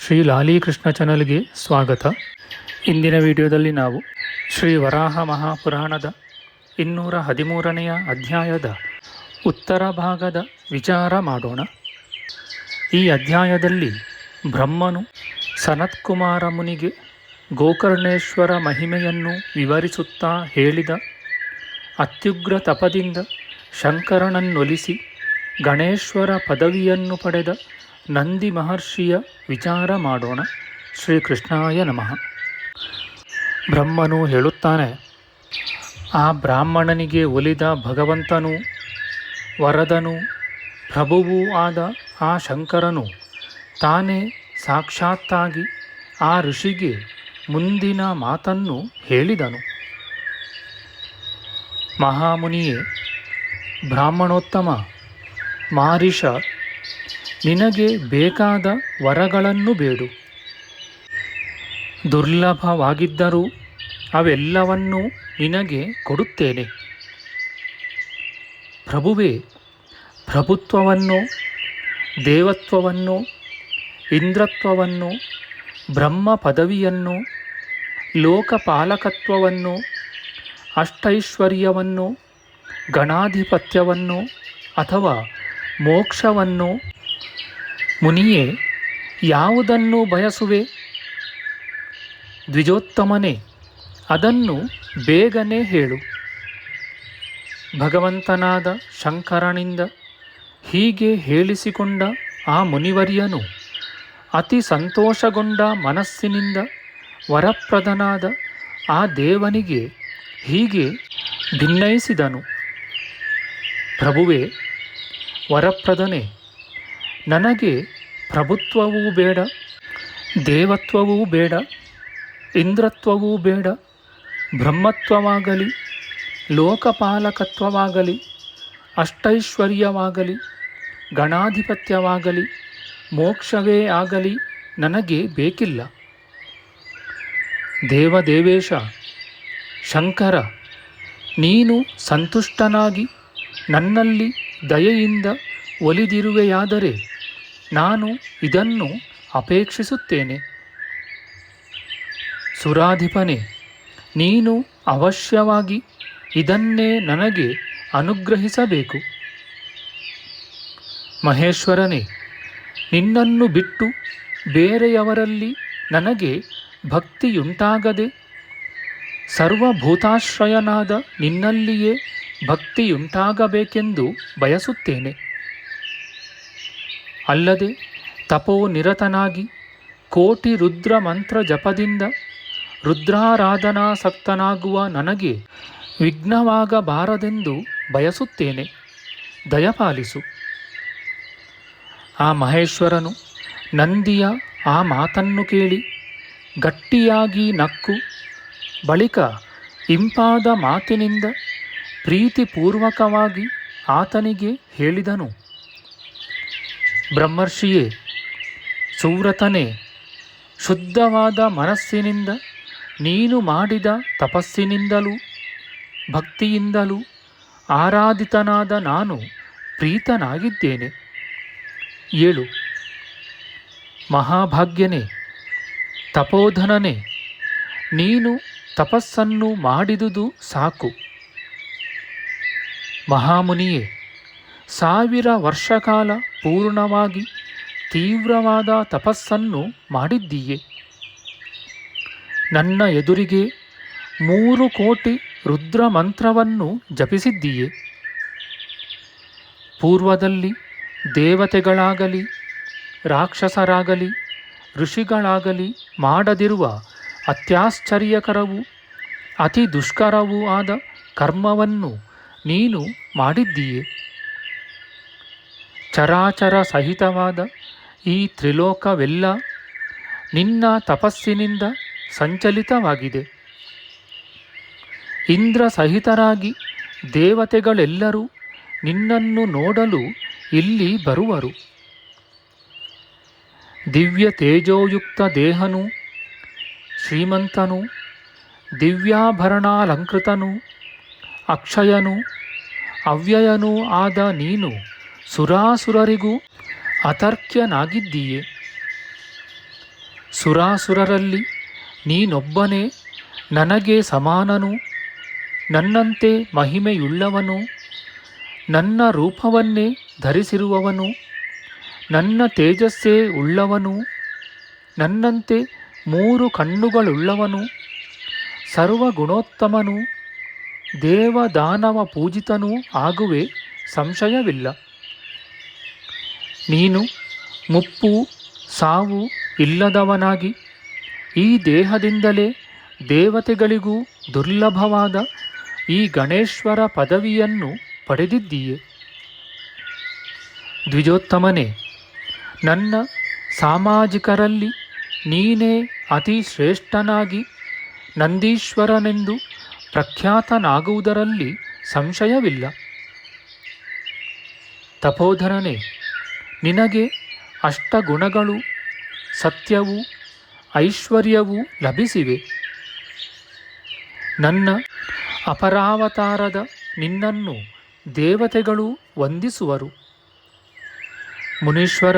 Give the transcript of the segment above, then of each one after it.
ಶ್ರೀ ಲಾಲೀಕೃಷ್ಣ ಚಾನಲ್ಗೆ ಸ್ವಾಗತ. ಇಂದಿನ ವಿಡಿಯೋದಲ್ಲಿ ನಾವು ಶ್ರೀ ವರಾಹ ಮಹಾಪುರಾಣದ ಇನ್ನೂರ ಹದಿಮೂರನೆಯ ಅಧ್ಯಾಯದ ಉತ್ತರ ಭಾಗದ ವಿಚಾರ ಮಾಡೋಣ. ಈ ಅಧ್ಯಾಯದಲ್ಲಿ ಬ್ರಹ್ಮನು ಸನತ್ಕುಮಾರ ಮುನಿಗೆ ಗೋಕರ್ಣೇಶ್ವರ ಮಹಿಮೆಯನ್ನು ವಿವರಿಸುತ್ತಾ ಹೇಳಿದ ಅತ್ಯುಗ್ರ ತಪದಿಂದ ಶಂಕರನನ್ನೊಲಿಸಿ ಗಣೇಶ್ವರ ಪದವಿಯನ್ನು ಪಡೆದ ನಂದಿ ಮಹರ್ಷಿಯ ವಿಚಾರ ಮಾಡೋಣ. ಶ್ರೀಕೃಷ್ಣಾಯ ನಮಃ. ಬ್ರಹ್ಮನು ಹೇಳುತ್ತಾನೆ, ಆ ಬ್ರಾಹ್ಮಣನಿಗೆ ಒಲಿದ ಭಗವಂತನು, ವರದನು, ಪ್ರಭುವೂ ಆದ ಆ ಶಂಕರನು ತಾನೇ ಸಾಕ್ಷಾತ್ತಾಗಿ ಆ ಋಷಿಗೆ ಮುಂದಿನ ಮಾತನ್ನು ಹೇಳಿದನು. ಮಹಾಮುನಿಯೇ, ಬ್ರಾಹ್ಮಣೋತ್ತಮ, ಮಾರಿಷ ನಿನಗೆ ಬೇಕಾದ ವರಗಳನ್ನು ಬೇಡು. ದುರ್ಲಭವಾಗಿದ್ದರೂ ಅವೆಲ್ಲವನ್ನೂ ನಿನಗೆ ಕೊಡುತ್ತೇನೆ. ಪ್ರಭುವೇ, ಪ್ರಭುತ್ವವನ್ನು, ದೇವತ್ವವನ್ನು, ಇಂದ್ರತ್ವವನ್ನು ಬ್ರಹ್ಮ ಪದವಿಯನ್ನು ಲೋಕಪಾಲಕತ್ವವನ್ನು, ಅಷ್ಟೈಶ್ವರ್ಯವನ್ನು, ಗಣಾಧಿಪತ್ಯವನ್ನು ಅಥವಾ ಮೋಕ್ಷವನ್ನು ಮುನಿಯೇ, ಯಾವುದನ್ನು ಬಯಸುವೆ? ದ್ವಿಜೋತ್ತಮನೇ, ಅದನ್ನು ಬೇಗನೆ ಹೇಳು. ಭಗವಂತನಾದ ಶಂಕರನಿಂದ ಹೀಗೆ ಹೇಳಿಸಿಕೊಂಡ ಆ ಮುನಿವರ್ಯನು ಅತಿ ಸಂತೋಷಗೊಂಡ ಮನಸ್ಸಿನಿಂದ ವರಪ್ರದನಾದ ಆ ದೇವನಿಗೆ ಹೀಗೆ ಭಿನ್ನಯಿಸಿದನು ಪ್ರಭುವೇ, ವರಪ್ರದನೆ ನನಗೆ ಪ್ರಭುತ್ವವೂ ಬೇಡ, ದೇವತ್ವವೂ ಬೇಡ, ಇಂದ್ರತ್ವವೂ ಬೇಡ, ಬ್ರಹ್ಮತ್ವವಾಗಲಿ, ಲೋಕಪಾಲಕತ್ವವಾಗಲಿ, ಅಷ್ಟೈಶ್ವರ್ಯವಾಗಲಿ, ಗಣಾಧಿಪತ್ಯವಾಗಲಿ, ಮೋಕ್ಷವೇ ಆಗಲಿ ನನಗೆ ಬೇಕಿಲ್ಲ. ದೇವದೇವೇಶ, ಶಂಕರ, ನೀನು ಸಂತುಷ್ಟನಾಗಿ ನನ್ನಲ್ಲಿ ದಯೆಯಿಂದ ಒಲಿದಿರುವೆಯಾದರೆ ನಾನು ಇದನ್ನು ಅಪೇಕ್ಷಿಸುತ್ತೇನೆ. ಸುರಾಧಿಪನೇ, ನೀನು ಅವಶ್ಯವಾಗಿ ಇದನ್ನೇ ನನಗೆ ಅನುಗ್ರಹಿಸಬೇಕು. ಮಹೇಶ್ವರನೇ, ನಿನ್ನನ್ನು ಬಿಟ್ಟು ಬೇರೆಯವರಲ್ಲಿ ನನಗೆ ಭಕ್ತಿಯುಂಟಾಗದೆ ಸರ್ವಭೂತಾಶ್ರಯನಾದ ನಿನ್ನಲ್ಲಿಯೇ ಭಕ್ತಿಯುಂಟಾಗಬೇಕೆಂದು ಬಯಸುತ್ತೇನೆ. ಅಲ್ಲದೆ ತಪೋ ನಿರತನಾಗಿ ಕೋಟಿ ರುದ್ರ ಮಂತ್ರ ಜಪದಿಂದ ರುದ್ರಾರಾಧನಾಸಕ್ತನಾಗುವ ನನಗೆ ವಿಘ್ನವಾಗಬಾರದೆಂದು ಬಯಸುತ್ತೇನೆ. ದಯಪಾಲಿಸು. ಆ ಮಹೇಶ್ವರನು ನಂದಿಯ ಆ ಮಾತನ್ನು ಕೇಳಿ ಗಟ್ಟಿಯಾಗಿ ನಕ್ಕು, ಬಳಿಕ ಇಂಪಾದ ಮಾತಿನಿಂದ ಪ್ರೀತಿಪೂರ್ವಕವಾಗಿ ಆತನಿಗೆ ಹೇಳಿದನು. ಬ್ರಹ್ಮರ್ಷಿಯೇ ಸುವ್ರತನೇ ಶುದ್ಧವಾದ ಮನಸ್ಸಿನಿಂದ, ನೀನು ಮಾಡಿದ ತಪಸ್ಸಿನಿಂದಲೂ, ಭಕ್ತಿಯಿಂದಲೂ ಆರಾಧಿತನಾದ ನಾನು ಪ್ರೀತನಾಗಿದ್ದೇನೆ. ಏಳು. ಮಹಾಭಾಗ್ಯನೇ, ತಪೋಧನನೇ, ನೀನು ತಪಸ್ಸನ್ನು ಮಾಡಿದುದು ಸಾಕು. ಮಹಾಮುನಿಯೇ, ಸಾವಿರ ವರ್ಷಕಾಲ ಪೂರ್ಣವಾಗಿ ತೀವ್ರವಾದ ತಪಸ್ಸನ್ನು ಮಾಡಿದ್ದೀಯೆ. ನನ್ನ ಎದುರಿಗೆ ಮೂರು ಕೋಟಿ ರುದ್ರ ಮಂತ್ರವನ್ನು ಜಪಿಸಿದ್ದೀಯೆ. ಪೂರ್ವದಲ್ಲಿ ದೇವತೆಗಳಾಗಲಿ, ರಾಕ್ಷಸರಾಗಲಿ, ಋಷಿಗಳಾಗಲಿ ಮಾಡದಿರುವ ಅತ್ಯಾಶ್ಚರ್ಯಕರವೂ ಅತಿ ದುಷ್ಕರವೂ ಆದ ಕರ್ಮವನ್ನು ನೀನು ಮಾಡಿದ್ದೀಯೆ. ಚರಾಚರ ಸಹಿತವಾದ ಈ ತ್ರಿಲೋಕವೆಲ್ಲ ನಿನ್ನ ತಪಸ್ಸಿನಿಂದ ಸಂಚಲಿತವಾಗಿದೆ. ಇಂದ್ರ ಸಹಿತರಾಗಿ ದೇವತೆಗಳೆಲ್ಲರೂ ನಿನ್ನನ್ನು ನೋಡಲು ಇಲ್ಲಿ ಬರುವರು. ದಿವ್ಯ ತೇಜೋಯುಕ್ತ ದೇಹನು, ಶ್ರೀಮಂತನು, ದಿವ್ಯಾಭರಣಾಲಂಕೃತನು, ಅಕ್ಷಯನು, ಅವ್ಯಯನೂ ಆದ ನೀನು. ಸುರಾಸುರರಿಗೂ ಅತರ್ಕ್ಯನಾಗಿದ್ದೀಯೆ. ಸುರಾಸುರರಲ್ಲಿ ನೀನೊಬ್ಬನೇ, ನನಗೆ ಸಮಾನನು, ನನ್ನಂತೆ ಮಹಿಮೆಯುಳ್ಳವನು, ನನ್ನ ರೂಪವನ್ನೇ ಧರಿಸಿರುವವನು, ನನ್ನ ತೇಜಸ್ಸೇ ಉಳ್ಳವನು, ನನ್ನಂತೆ ಮೂರು ಕಣ್ಣುಗಳುಳ್ಳವನು, ಸರ್ವಗುಣೋತ್ತಮನು, ದೇವದಾನವ ಪೂಜಿತನೂ ಆಗುವೆ ಸಂಶಯವಿಲ್ಲ. ನೀನು ಮುಪ್ಪು ಸಾವು ಇಲ್ಲದವನಾಗಿ ಈ ದೇಹದಿಂದಲೇ ದೇವತೆಗಳಿಗೂ ದುರ್ಲಭವಾದ ಈ ಗಣೇಶ್ವರ ಪದವಿಯನ್ನು ಪಡೆದಿದ್ದೀಯೆ. ದ್ವಿಜೋತ್ತಮನೇ, ನನ್ನ ಸಾಮಾಜಿಕರಲ್ಲಿ ನೀನೇ ಅತಿ ಶ್ರೇಷ್ಠನಾಗಿ ನಂದೀಶ್ವರನೆಂದು ಪ್ರಖ್ಯಾತನಾಗುವುದರಲ್ಲಿ ಸಂಶಯವಿಲ್ಲ. ತಪೋಧರನೇ ನಿನಗೆ ಅಷ್ಟಗುಣಗಳು, ಸತ್ಯವು, ಐಶ್ವರ್ಯವೂ ಲಭಿಸಿವೆ. ನನ್ನ ಅಪರಾವತಾರದ ನಿನ್ನನ್ನು ದೇವತೆಗಳು ವಂದಿಸುವರು. ಮುನೀಶ್ವರ,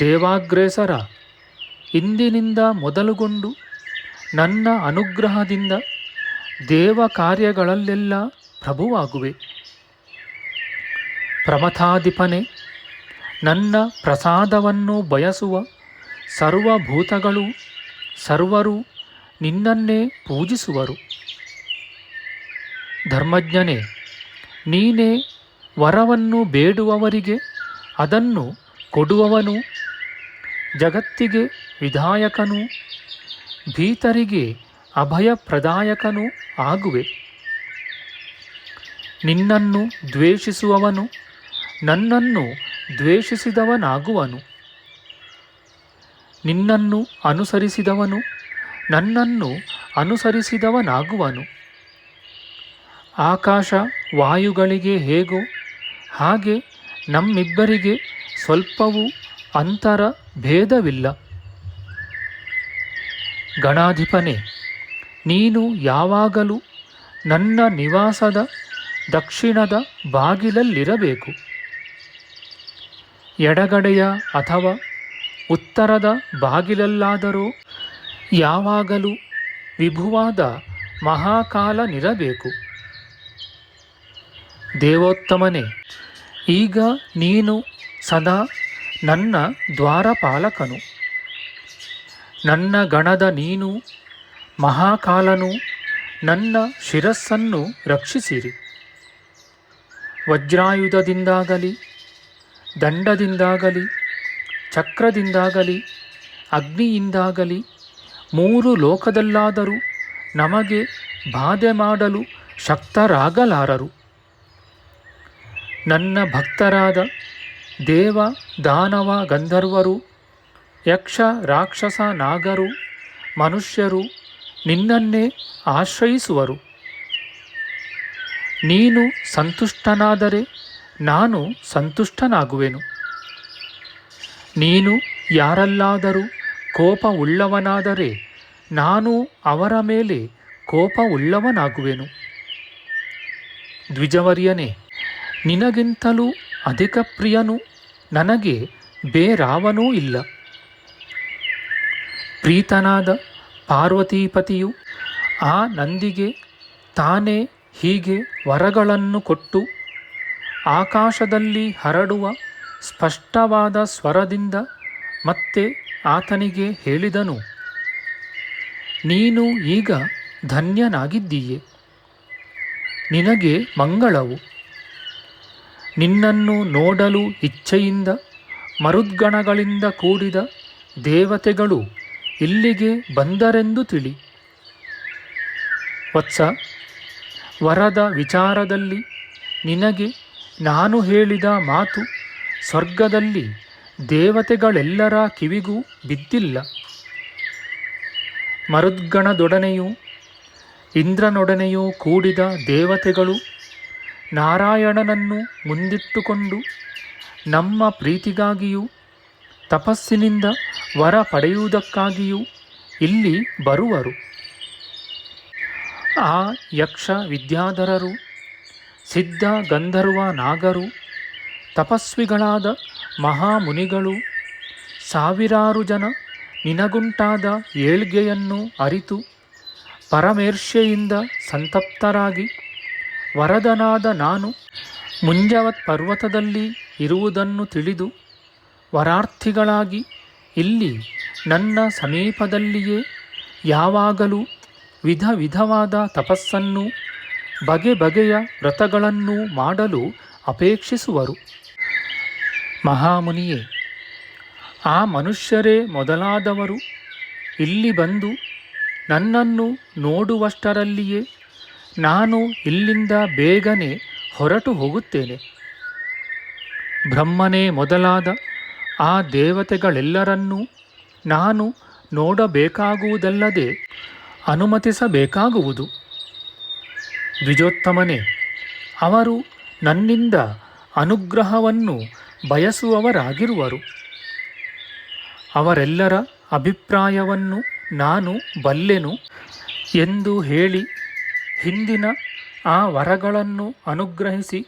ದೇವಾಗ್ರೇಸರ, ಇಂದಿನಿಂದ ಮೊದಲುಗೊಂಡು ನನ್ನ ಅನುಗ್ರಹದಿಂದ ದೇವ ಕಾರ್ಯಗಳಲ್ಲೆಲ್ಲ ಪ್ರಭುವಾಗುವೆ. ಪ್ರಮಥಾಧಿಪನೆ ನನ್ನ ಪ್ರಸಾದವನ್ನು ಬಯಸುವ ಸರ್ವಭೂತಗಳು, ಸರ್ವರು ನಿನ್ನನ್ನೇ ಪೂಜಿಸುವರು. ಧರ್ಮಜ್ಞನೇ, ನೀನೇ ವರವನ್ನು ಬೇಡುವವರಿಗೆ ಅದನ್ನು ಕೊಡುವವನು, ಜಗತ್ತಿಗೆ ವಿಧಾಯಕನು, ಭೀತರಿಗೆ ಅಭಯಪ್ರದಾಯಕನೂ ಆಗುವೆ. ನಿನ್ನನ್ನು ದ್ವೇಷಿಸುವವನು ನನ್ನನ್ನು ದ್ವೇಷಿಸಿದವನಾಗುವನು. ನಿನ್ನನ್ನು ಅನುಸರಿಸಿದವನು, ನನ್ನನ್ನು ಅನುಸರಿಸಿದವನಾಗುವನು. ಆಕಾಶ ವಾಯುಗಳಿಗೆ ಹೇಗೋ ಹಾಗೆ ನಮ್ಮಿಬ್ಬರಿಗೆ ಸ್ವಲ್ಪವೂ ಅಂತರ ಭೇದವಿಲ್ಲ. ಗಣಾಧಿಪನೇ, ನೀನು ಯಾವಾಗಲೂ ನನ್ನ ನಿವಾಸದ ದಕ್ಷಿಣದ ಬಾಗಿಲಲ್ಲಿರಬೇಕು. ಎಡಗಡೆಯ ಅಥವಾ ಉತ್ತರದ ಬಾಗಿಲಲ್ಲಾದರೂ ಯಾವಾಗಲೂ ವಿಭುವಾದ ಮಹಾಕಾಲನಿರಬೇಕು ದೇವೋತ್ತಮನೇ, ಈಗ ನೀನು ಸದಾ ನನ್ನ ದ್ವಾರಪಾಲಕನು. ನನ್ನ ಗಣದ ನೀನು ಮಹಾಕಾಲನು, ನನ್ನ ಶಿರಸ್ಸನ್ನು ರಕ್ಷಿಸಿರಿ. ವಜ್ರಾಯುಧದಿಂದಾಗಲಿ ದಂಡದಿಂದಾಗಲಿ, ಚಕ್ರದಿಂದಾಗಲಿ, ಅಗ್ನಿಯಿಂದಾಗಲಿ, ಮೂರು ಲೋಕದಲ್ಲಾದರೂ ನಮಗೆ ಬಾಧೆ ಮಾಡಲು ಶಕ್ತರಾಗಲಾರರು. ನನ್ನ ಭಕ್ತರಾದ ದೇವ, ದಾನವ, ಗಂಧರ್ವರು, ಯಕ್ಷ, ರಾಕ್ಷಸ, ನಾಗರು, ಮನುಷ್ಯರು ನಿನ್ನನ್ನೇ ಆಶ್ರಯಿಸುವರು. ನೀನು ಸಂತುಷ್ಟನಾದರೆ ನಾನು ಸಂತುಷ್ಟನಾಗುವೆನು. ನೀನು ಯಾರಲ್ಲಾದರೂ ಕೋಪ ಉಳ್ಳವನಾದರೆ ನಾನು ಅವರ ಮೇಲೆ ಕೋಪ ಉಳ್ಳವನಾಗುವೆನು ದ್ವಿಜವರ್ಯನೇ, ನಿನಗಿಂತಲೂ ಅಧಿಕ ಪ್ರಿಯನು ನನಗೆ ಬೇರಾವನೂ ಇಲ್ಲ. ಪ್ರೀತನಾದ ಪಾರ್ವತೀಪತಿಯು ಆ ನಂದಿಗೆ ತಾನೇ ಹೀಗೆ ವರಗಳನ್ನು ಕೊಟ್ಟು ಆಕಾಶದಲ್ಲಿ ಹರಡುವ ಸ್ಪಷ್ಟವಾದ ಸ್ವರದಿಂದ ಮತ್ತೆ ಆತನಿಗೆ ಹೇಳಿದನು, ನೀನು ಈಗ ಧನ್ಯನಾಗಿದ್ದೀಯೆ. ನಿನಗೆ ಮಂಗಳವು. ನಿನ್ನನ್ನು ನೋಡಲು ಇಚ್ಛೆಯಿಂದ ಮರುದ್ಗಣಗಳಿಂದ ಕೂಡಿದ ದೇವತೆಗಳು ಇಲ್ಲಿಗೆ ಬಂದರೆಂದು ತಿಳಿ. ವತ್ಸ ವರದ ವಿಚಾರದಲ್ಲಿ ನಿನಗೆ ನಾನು ಹೇಳಿದ ಮಾತು ಸ್ವರ್ಗದಲ್ಲಿ ದೇವತೆಗಳೆಲ್ಲರ ಕಿವಿಗೂ ಬಿದ್ದಿಲ್ಲ. ಮರುದ್ಗಣದೊಡನೆಯೂ ಇಂದ್ರನೊಡನೆಯೂ ಕೂಡಿದ ದೇವತೆಗಳು ನಾರಾಯಣನನ್ನು ಮುಂದಿಟ್ಟುಕೊಂಡು ನಮ್ಮ ಪ್ರೀತಿಗಾಗಿಯೂ ತಪಸ್ಸಿನಿಂದ ವರ ಪಡೆಯುವುದಕ್ಕಾಗಿಯೂ ಇಲ್ಲಿ ಬರುವರು. ಆ ಯಕ್ಷ ವಿದ್ಯಾಧರರು ಸಿದ್ಧ ಗಂಧರ್ವ ನಾಗರು, ತಪಸ್ವಿಗಳಾದ ಮಹಾಮುನಿಗಳು, ಸಾವಿರಾರು ಜನ ನಿನಗುಂಟಾದ ಏಳ್ಗೆಯನ್ನು ಅರಿತು ಪರಮೇರ್ಷೆಯಿಂದ ಸಂತಪ್ತರಾಗಿ ವರದನಾದ ನಾನು ಮುಂಜಾವತ್ ಪರ್ವತದಲ್ಲಿ ಇರುವುದನ್ನು ತಿಳಿದು ವರಾರ್ಥಿಗಳಾಗಿ ಇಲ್ಲಿ ನನ್ನ ಸಮೀಪದಲ್ಲಿಯೇ ಯಾವಾಗಲೂ ವಿಧ ವಿಧವಾದ ತಪಸ್ಸನ್ನು ಬಗೆ ಬಗೆಯ ವ್ರತಗಳನ್ನು ಮಾಡಲು ಅಪೇಕ್ಷಿಸುವರು. ಮಹಾಮುನಿಯೇ, ಆ ಮನುಷ್ಯರೇ ಮೊದಲಾದವರು. ಇಲ್ಲಿ ಬಂದು ನನ್ನನ್ನು ನೋಡುವಷ್ಟರಲ್ಲಿಯೇ ನಾನು ಇಲ್ಲಿಂದ ಬೇಗನೆ ಹೊರಟು ಹೋಗುತ್ತೇನೆ. ಬ್ರಹ್ಮನೇ ಮೊದಲಾದ ಆ ದೇವತೆಗಳೆಲ್ಲರನ್ನೂ ನಾನು ನೋಡಬೇಕಾಗುವುದಲ್ಲದೆ ಅನುಮತಿಸಬೇಕಾಗುವುದು. ದ್ವಿಜೋತ್ತಮನೇ. ಅವರು ನನ್ನಿಂದ ಅನುಗ್ರಹವನ್ನು ಬಯಸುವವರಾಗಿರುವರು. ಅವರೆಲ್ಲರ ಅಭಿಪ್ರಾಯವನ್ನು ನಾನು ಬಲ್ಲೆನು ಎಂದು ಹೇಳಿ ಹಿಂದಿನ ಆ ವರಗಳನ್ನು ಅನುಗ್ರಹಿಸಿ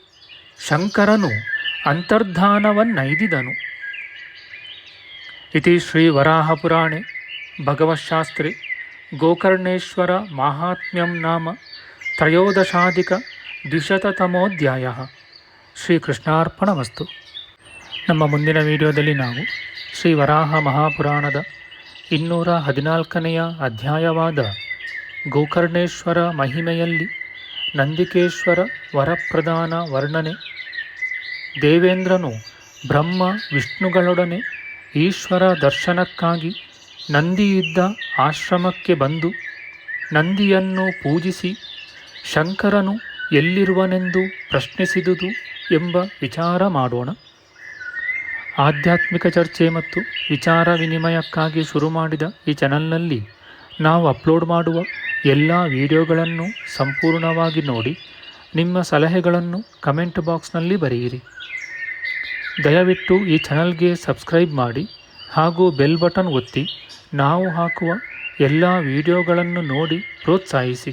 ಶಂಕರನು ಅಂತರ್ಧಾನವನ್ನೈದಿದನು. ಇತಿ ಶ್ರೀ ವರಾಹಪುರಾಣೆ ಭಗವಶಾಸ್ತ್ರೆ ಗೋಕರ್ಣೇಶ್ವರ ಮಾಹಾತ್ಮ್ಯಂ ನಾಮ. ತ್ರಯೋದಶಾಧಿಕ ದ್ವಿಶತತಮೋಧ್ಯಾಯ ಶ್ರೀಕೃಷ್ಣಾರ್ಪಣಮಸ್ತು ನಮ್ಮ ಮುಂದಿನ ವಿಡಿಯೋದಲ್ಲಿ ನಾವು ಶ್ರೀ ವರಾಹ ಮಹಾಪುರಾಣದ ಇನ್ನೂರ ಹದಿನಾಲ್ಕನೆಯ ಅಧ್ಯಾಯವಾದ ಗೋಕರ್ಣೇಶ್ವರ ಮಹಿಮೆಯಲ್ಲಿ ನಂದಿಕೇಶ್ವರ ವರಪ್ರಧಾನ ವರ್ಣನೆ, ದೇವೇಂದ್ರನು ಬ್ರಹ್ಮ ವಿಷ್ಣುಗಳೊಡನೆ ಈಶ್ವರ ದರ್ಶನಕ್ಕಾಗಿ ನಂದಿಯಿದ್ದ ಆಶ್ರಮಕ್ಕೆ ಬಂದು ನಂದಿಯನ್ನು ಪೂಜಿಸಿ ಶಂಕರನು ಎಲ್ಲಿರುವನೆಂದು ಪ್ರಶ್ನಿಸಿದುದು ಎಂಬ ವಿಚಾರ ಮಾಡೋಣ. ಆಧ್ಯಾತ್ಮಿಕ ಚರ್ಚೆ ಮತ್ತು ವಿಚಾರ ವಿನಿಮಯಕ್ಕಾಗಿ ಶುರು ಮಾಡಿದ ಈ ಚಾನಲ್ನಲ್ಲಿ ನಾವು ಅಪ್ಲೋಡ್ ಮಾಡುವ ಎಲ್ಲ ವಿಡಿಯೋಗಳನ್ನು ಸಂಪೂರ್ಣವಾಗಿ ನೋಡಿ, ನಿಮ್ಮ ಸಲಹೆಗಳನ್ನು ಕಮೆಂಟ್ ಬಾಕ್ಸ್ನಲ್ಲಿ ಬರೆಯಿರಿ. ದಯವಿಟ್ಟು ಈ ಚಾನಲ್ಗೆ ಸಬ್ಸ್ಕ್ರೈಬ್ ಮಾಡಿ ಹಾಗೂ ಬೆಲ್ ಬಟನ್ ಒತ್ತಿ ನಾವು ಹಾಕುವ ಎಲ್ಲ ವಿಡಿಯೋಗಳನ್ನು ನೋಡಿ ಪ್ರೋತ್ಸಾಹಿಸಿ.